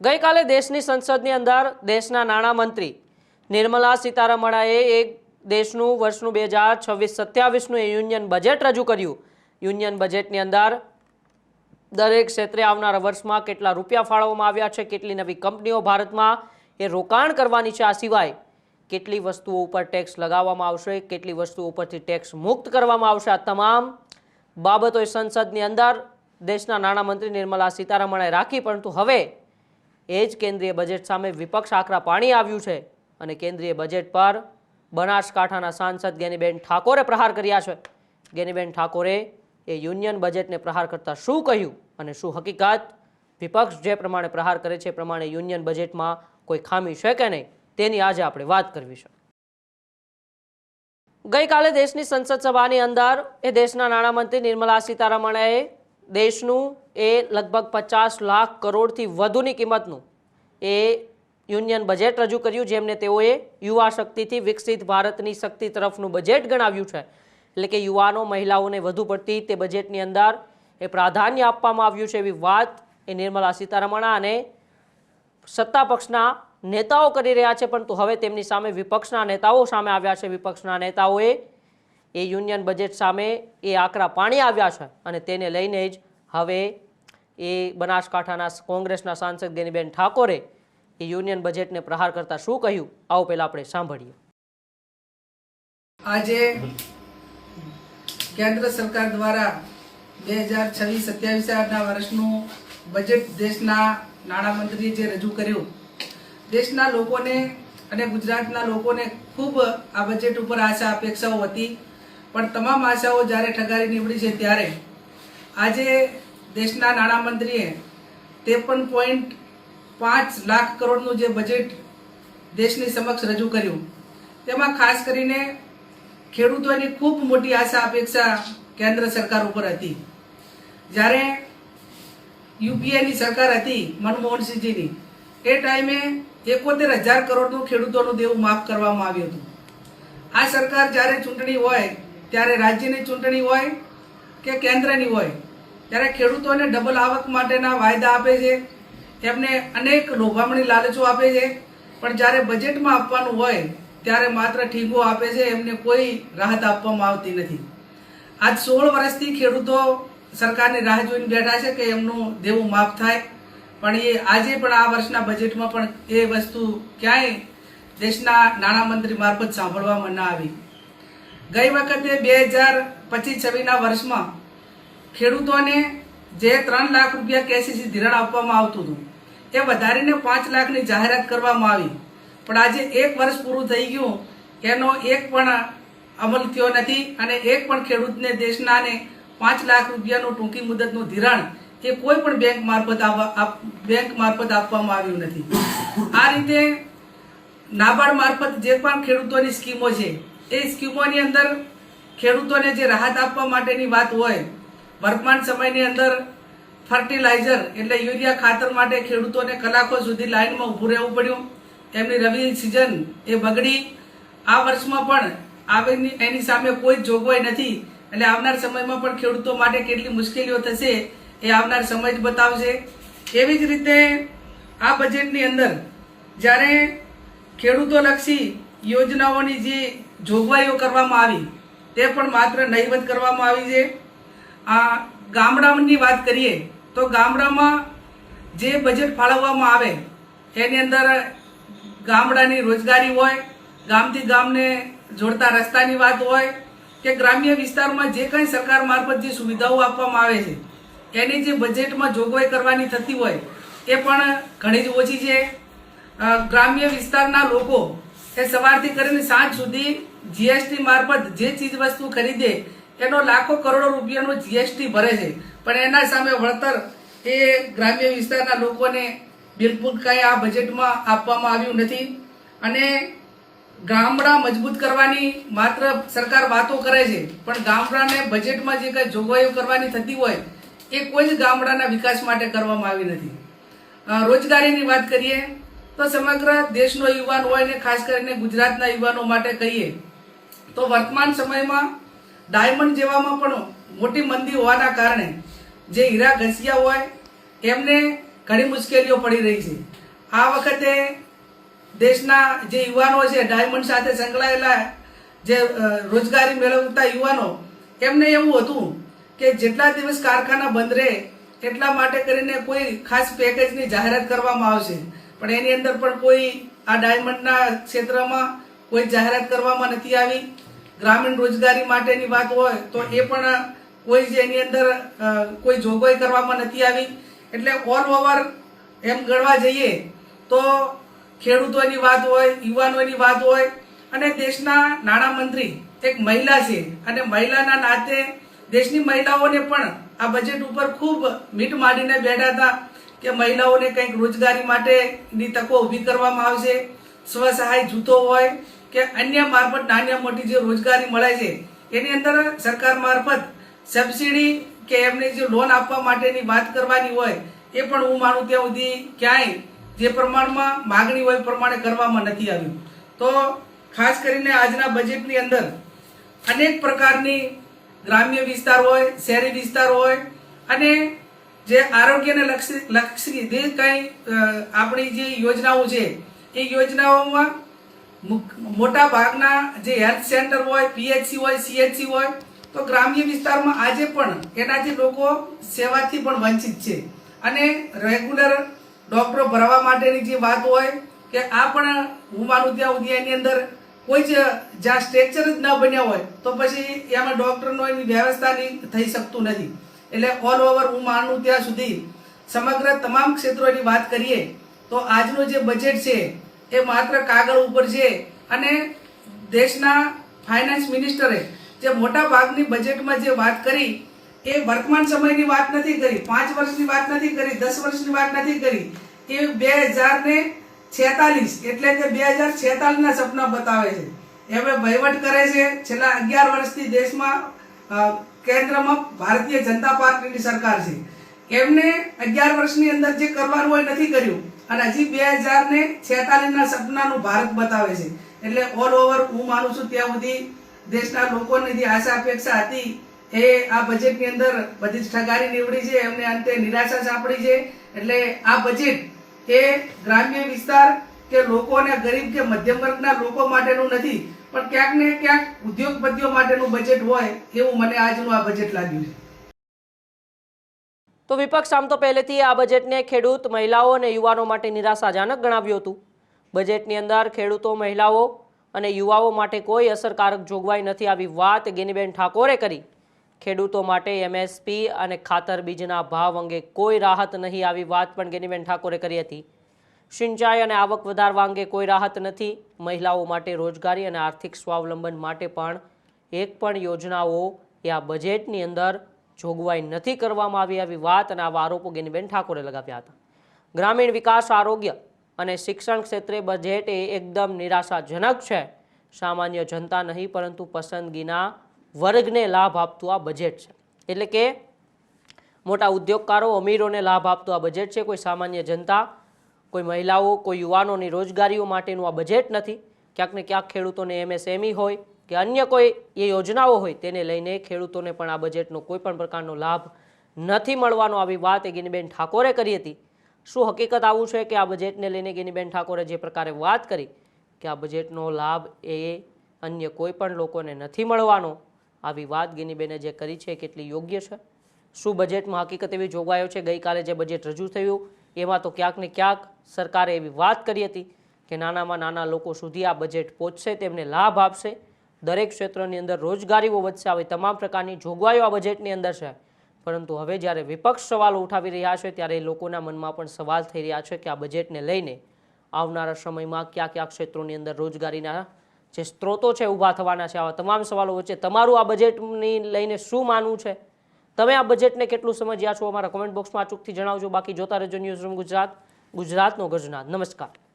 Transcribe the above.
ગઈકાલે દેશની સંસદની અંદર દેશના નાણામંત્રી નિર્મલા સીતારમણાએ એક દેશનું વર્ષનું બે હજાર છવ્વીસ સત્યાવીસનું એ યુનિયન બજેટ રજૂ કર્યું. યુનિયન બજેટની અંદર દરેક ક્ષેત્રે આવનારા વર્ષમાં કેટલા રૂપિયા ફાળવવામાં આવ્યા છે, કેટલી નવી કંપનીઓ ભારતમાં એ રોકાણ કરવાની છે, આ સિવાય કેટલી વસ્તુઓ ઉપર ટેક્સ લગાવવામાં આવશે, કેટલી વસ્તુઓ ઉપરથી ટેક્સ મુક્ત કરવામાં આવશે, આ તમામ બાબતો સંસદની અંદર દેશના નાણામંત્રી નિર્મલા સીતારમણે રાખી, પરંતુ હવે એ જ કેન્દ્રીય બજેટ સામે વિપક્ષ આકરા પાણી આવ્યું છે અને કેન્દ્રીય બજેટ પર બનાસકાંઠાના સાંસદ ગેનીબેન ઠાકોરે પ્રહાર કર્યા છે. ગેનીબેન ઠાકોરે એ યુનિયન બજેટને પ્રહાર કરતાં શું કહ્યું અને શું હકીકત? વિપક્ષ જે પ્રમાણે પ્રહાર કરે છે એ પ્રમાણે યુનિયન બજેટમાં કોઈ ખામી છે કે નહીં? તેની આજે આપણે વાત કરવી છે. ગઈકાલે દેશની સંસદ સભાની અંદર એ દેશના નાણામંત્રી નિર્મલા સીતારમણે દેશનું એ લગભગ પચાસ લાખ કરોડથી વધુની કિંમતનું એ યુનિયન બજેટ રજૂ કર્યું, જેમને તેઓએ યુવા શક્તિથી વિકસિત ભારતની શક્તિ તરફનું બજેટ ગણાવ્યું છે. એટલે કે યુવાનો, મહિલાઓને વધુ પડતી તે બજેટની અંદર એ પ્રાધાન્ય આપવામાં આવ્યું છે એવી વાત એ નિર્મલા સીતારમણા અને સત્તા પક્ષના નેતાઓ કરી રહ્યા છે. પરંતુ હવે તેમની સામે વિપક્ષના નેતાઓ સામે આવ્યા છે. વિપક્ષના નેતાઓએ એ યુનિયન બજેટ સામે એ આકરા પાણી આવ્યા છે અને તેને લઈને જ હવે એ બનાસકાંઠાના કોંગ્રેસના સાંસદ ગેનીબેન ઠાકોરે એ યુનિયન બજેટને પ્રહાર કરતા શું કહ્યું, આવો પહેલા આપણે સાંભળીએ. આજે કેન્દ્ર સરકાર દ્વારા બે હજાર છવ્વીસ સત્યાવીસના વર્ષનું બજેટ દેશના નાણામંત્રીએ જે રજૂ કર્યું, દેશના લોકોને અને ગુજરાતના લોકોને ખૂબ આ બજેટ ઉપર આશા, અપેક્ષાઓ હતી. પણ તમામ આશાઓ જ્યારે ઠગારી નીવડી છે ત્યારે આજે દેશના નાણામંત્રીએ ત્રેપન પોઈન્ટ પાંચ લાખ કરોડનું જે બજેટ દેશની સમક્ષ રજૂ કર્યું. તેમાં ખાસ કરીને ખેડૂતોની ખૂબ મોટી આશા અપેક્ષા કેન્દ્ર સરકાર ઉપર હતી. જ્યારે યુપીએની સરકાર હતી મનમોહનસિંહજીની. એ ટાઈમે એકોતેર હજાર કરોડનું ખેડૂતોનું દેવું માફ કરવામાં આવ્યું હતું. આ સરકાર જ્યારે ચૂંટણી હોય ત્યારે રાજ્યની ચૂંટણી હોય કે કેન્દ્રની હોય, ત્યારે ખેડૂતોને ડબલ આવક માટેના વાયદા આપે છે. એમને અનેક લોભામણી લાલચો આપે છે. પણ જ્યારે બજેટમાં આપવાનું હોય, ત્યારે માત્ર ઠીંગો આપે છે. એમને કોઈ રાહત આપવામાં આવતી નથી. આજ સોળ વર્ષથી ખેડૂતો સરકારની રાહ જોઈને બેઠા છે કે એમનું દેવું માફ થાય. પણ એ આજે પણ આ વર્ષના બજેટમાં પણ એ વસ્તુ ક્યાંય દેશના નાણામંત્રી મારફત સાંભળવામાં ન આવી. ગઈ વખતે બે હજાર પચીસ છવ્વીસના વર્ષમાં ખેડૂતોને જે ત્રણ લાખ રૂપિયા કેસીસી ધિરાણ આપવામાં આવતું હતું એ વધારીને પાંચ લાખની જાહેરાત કરવામાં આવી. પણ આજે એક વર્ષ પૂરું થઈ ગયું, એનો એક પણ અમલ થયો નથી અને એક પણ ખેડૂતને દેશનાને પાંચ લાખ રૂપિયાનું ટૂંકી મુદતનું ધિરાણ એ કોઈ પણ બેંક મારફત બેંક મારફત આપવામાં આવ્યું નથી. આ રીતે નાબાર્ડ મારફત જે પણ ખેડૂતોની સ્કીમો છે એ સ્કીમોની અંદર ખેડૂતોને જે રાહત આપવા માટેની વાત હોય, વર્તમાન સમયની અંદર ફર્ટિલાઇઝર એટલે યુરિયા ખાતર માટે ખેડૂતોને કલાકો સુધી લાઇનમાં ઊભું રહેવું પડ્યું. એમની રવિ સિઝન એ બગડી. આ વર્ષમાં પણ આવેની એની સામે કોઈ જ જોગવાઈ નથી. એટલે આવનાર સમયમાં પણ ખેડૂતો માટે કેટલી મુશ્કેલીઓ થશે એ આવનાર સમય જ બતાવશે. એવી જ રીતે આ બજેટની અંદર જ્યારે ખેડૂતોલક્ષી યોજનાઓની જે જોગવાઈઓ કરવામાં આવી, તે પણ માત્ર નહીવત કરવામાં આવી છે. આ ગામડાની વાત કરીએ, તો ગામડામાં જે બજેટ ફાળવવામાં આવે, એની અંદર ગામડાની રોજગારી હોય, ગામથી ગામને જોડતા રસ્તાની વાત હોય, કે ગ્રામ્ય વિસ્તારમાં જે કંઈ સરકાર મારફત જે સુવિધાઓ આપવામાં આવે છે, એની જે બજેટમાં જોગવાઈ કરવાની થતી હોય, એ પણ ઘણી જ ઓછી છે. ગ્રામ્ય વિસ્તારના લોકો એ સવારથી કરીને સાંજ સુધી જીએસટી મારફત જે ચીજ વસ્તુ ખરીદે, એનો લાખો કરોડો રૂપિયાનો જીએસટી ભરે છે. પણ એના સામે વળતર એ ગ્રામ્ય વિસ્તારના લોકોને બિલકુલ કંઈ આ બજેટમાં આપવામાં આવ્યું નથી. અને ગામડા મજબૂત કરવાની માત્ર સરકાર વાતો કરે છે, પણ ગામડાને બજેટમાં જે કંઈ જોગવાઈઓ કરવાની થતી હોય, એ કોઈ જ ગામડાના વિકાસ માટે કરવામાં આવી નથી. રોજગારીની વાત કરીએ, તો સમગ્ર દેશનો યુવાન હોય ને ખાસ કરીને ગુજરાતના યુવાનો માટે કહીએ તો વર્તમાન સમયમાં ડાયમંડ જેવામાં પણ મોટી મંદી હોવાના કારણે જે હીરા ઘસિયા હોય એમને ઘણી મુશ્કેલીઓ પડી રહી છે. આ વખતે દેશના જે યુવાનો છે, ડાયમંડ સાથે સંકળાયેલા જે રોજગારી મેળવતા યુવાનો એમને એવું હતું કે જેટલા દિવસ કારખાના બંધ રહે, એટલા માટે કરીને કોઈ ખાસ પેકેજની જાહેરાત કરવામાં આવશે. પણ એની અંદર પણ કોઈ આ ડાયમંડના ક્ષેત્રમાં કોઈ જાહેરાત કરવામાં નથી આવી. ગ્રામીણ રોજગારી માટેની વાત હોય તો એ પણ કોઈ જ એની અંદર કોઈ જોગવાઈ કરવામાં નથી આવી. એટલે ઓલ ઓવર એમ ગણવા જઈએ તો ખેડૂતોની વાત હોય યુવાનોની વાત હોય અને દેશના નાણામંત્રી એક મહિલા છે. અને મહિલાના નાતે દેશની મહિલાઓને પણ આ બજેટ ઉપર ખૂબ મીટ માંડીને બેઠા હતા કે મહિલાઓને કંઈક રોજગારી માટેની તકો ઊભી કરવામાં આવશે. સ્વસહાય જૂથો હોય કે અન્ય મારફત નાની મોટી જે રોજગારી મળે છે, એની અંદર સરકાર મારફત સબસિડી કે એમને જે લોન આપવા માટેની વાત કરવાની હોય, એ પણ હું માનું ત્યાં સુધી ક્યાંય જે પ્રમાણમાં માગણી હોય પ્રમાણે કરવામાં નથી આવ્યું. તો ખાસ કરીને આજના બજેટની અંદર અનેક પ્રકારની ગ્રામ્ય વિસ્તાર હોય, શહેરી વિસ્તાર હોય, અને જે આરોગ્યને લક્ષી લક્ષી જે કંઈ આપણી જે યોજનાઓ છે, એ યોજનાઓમાં મોટા ભાગના જે હેલ્થ સેન્ટર હોય પીએચસી હોય સીએચસી હોય, તો ગ્રામ્ય વિસ્તારમાં આજે પણ એનાથી લોકો સેવાથી પણ વંચિત છે. અને રેગ્યુલર ડોક્ટરો ભરવા માટેની જે વાત હોય કે આ પણ ત્યાં સુધી અંદર કોઈ જ જ્યાં સ્ટ્રક્ચર જ ન બન્યા હોય, તો પછી એમાં ડોક્ટરનો એની વ્યવસ્થા થઈ શકતું નથી. એટલે ઓલ ઓવર હું માનું ત્યાં સુધી સમગ્ર તમામ ક્ષેત્રોની વાત કરીએ, તો આજનું જે બજેટ છે એ માત્ર કાગળ ઉપર છે. અને દેશના ફાઇનાન્સ મિનિસ્ટરે જે મોટા ભાગની બજેટમાં જે વાત કરી, એ વર્તમાન સમયની વાત નથી કરી, પાંચ વર્ષની વાત નથી કરી, દસ વર્ષની વાત નથી કરી. એ બે હજાર ને છેતાલીસ, એટલે કે બે હજાર છેતાલીસના સપના બતાવે છે. એમણે વહીવટ કરે છે. છેલ્લા અગિયાર વર્ષથી દેશમાં કેન્દ્રમાં ભારતીય જનતા પાર્ટીની સરકાર છે. એમને અગિયાર વર્ષની અંદર જે કરવાનું હોય નથી કર્યું. અને હજી બે હજાર ને છેતાલીસ ના સપનાનું ભારત બતાવે છે. એટલે ઓલ ઓવર હું માનું છું ત્યાં સુધી દેશના લોકોની જે આશા, અપેક્ષા હતી, એ આ બજેટની અંદર બધી જ ઠગારી નીવડી છે. એમને અંતે નિરાશા સાંપડી છે. એટલે આ બજેટ એ ગ્રામ્ય વિસ્તાર કે લોકોને ગરીબ કે મધ્યમ વર્ગના લોકો માટેનું નથી. પણ ક્યાંક ને ક્યાંક ઉદ્યોગપતિઓ માટેનું બજેટ હોય એવું મને આજનું આ બજેટ લાગ્યું છે. તો વિપક્ષ આમ તો પહેલેથી આ બજેટને ખેડૂત, મહિલાઓ અને યુવાનો માટે નિરાશાજનક ગણાવ્યું હતું. બજેટની અંદર ખેડૂતો, મહિલાઓ અને યુવાઓ માટે કોઈ અસરકારક જોગવાઈ નથી આવી વાત ગેનીબેન ઠાકોરે કરી. ખેડૂતો માટે એમએસપી અને ખાતર બીજના ભાવ અંગે કોઈ રાહત નહીં આવી વાત પણ ગેનીબેન ઠાકોરે કરી હતી. સિંચાઈ અને આવક વધારવા અંગે કોઈ રાહત નથી. મહિલાઓ માટે રોજગારી અને આર્થિક સ્વાવલંબન માટે પણ એક પણ યોજનાઓ એ આ બજેટની અંદર જોગવાઈ નથી કરવામાં આવી આવી વાત અને આવા આરોપો ગેનીબેન ઠાકોરે લગાવ્યા હતા. ગ્રામીણ વિકાસ, આરોગ્ય અને શિક્ષણ ક્ષેત્રે બજેટ એ એકદમ નિરાશાજનક છે. સામાન્ય જનતા નહીં, પરંતુ પસંદગીના વર્ગને લાભ આપતું આ બજેટ છે. એટલે કે મોટા ઉદ્યોગકારો અમીરોને લાભ આપતું આ બજેટ છે. કોઈ સામાન્ય જનતા, કોઈ મહિલાઓ, કોઈ યુવાનોની રોજગારીઓ માટેનું આ બજેટ નથી. ક્યાંક ને ક્યાંક ખેડૂતોને એમએસએમઈ હોય કે અન્ય કોઈ એ યોજનાઓ હોય તેને લઈને ખેડૂતોને પણ આ બજેટનો કોઈ પણ પ્રકારનો લાભ નથી મળવાનો. આવી વાત એ ગિનીબેન ઠાકોરે કરી હતી. શું હકીકત આવું છે કે આ બજેટને લઈને ગિનીબેન ઠાકોરે જે પ્રકારે વાત કરી કે આ બજેટનો લાભ એ અન્ય કોઈ પણ લોકોને નથી મળવાનો? આવી વાત ગિનીબેને જે કરી છે કેટલી યોગ્ય છે? શું બજેટમાં હકીકત એવી જોગવાઈઓ છે? ગઈકાલે જે બજેટ રજૂ થયું, એમાં તો ક્યાંક ને ક્યાંક સરકારે એવી વાત કરી હતી કે નાનામાં નાના લોકો સુધી આ બજેટ પહોંચશે, તેમને લાભ આપશે. દરેક ક્ષેત્રની અંદર રોજગારીઓ વધશે આવી તમામ પ્રકારની જોગવાઈઓ આ બજેટની અંદર છે. પરંતુ હવે જ્યારે વિપક્ષ સવાલો ઉઠાવી રહ્યા છે, ત્યારે લોકોના મનમાં પણ સવાલ થઈ રહ્યા છે કે આ બજેટને લઈને આવનારા સમયમાં કયા કયા ક્ષેત્રોની અંદર રોજગારીના જે સ્ત્રોતો છે ઊભા થવાના છે, આવા તમામ સવાલો વચ્ચે તમારું આ બજેટની લઈને શું માનવું છે? તમે આ બજેટને કેટલું સમજ્યા છો? અમારા કોમેન્ટ બોક્સમાં અચૂકથી જણાવજો. બાકી જોતા રહેજો ન્યૂઝ રૂમ ગુજરાત, ગુજરાતનો ગજનાથ નમસ્કાર.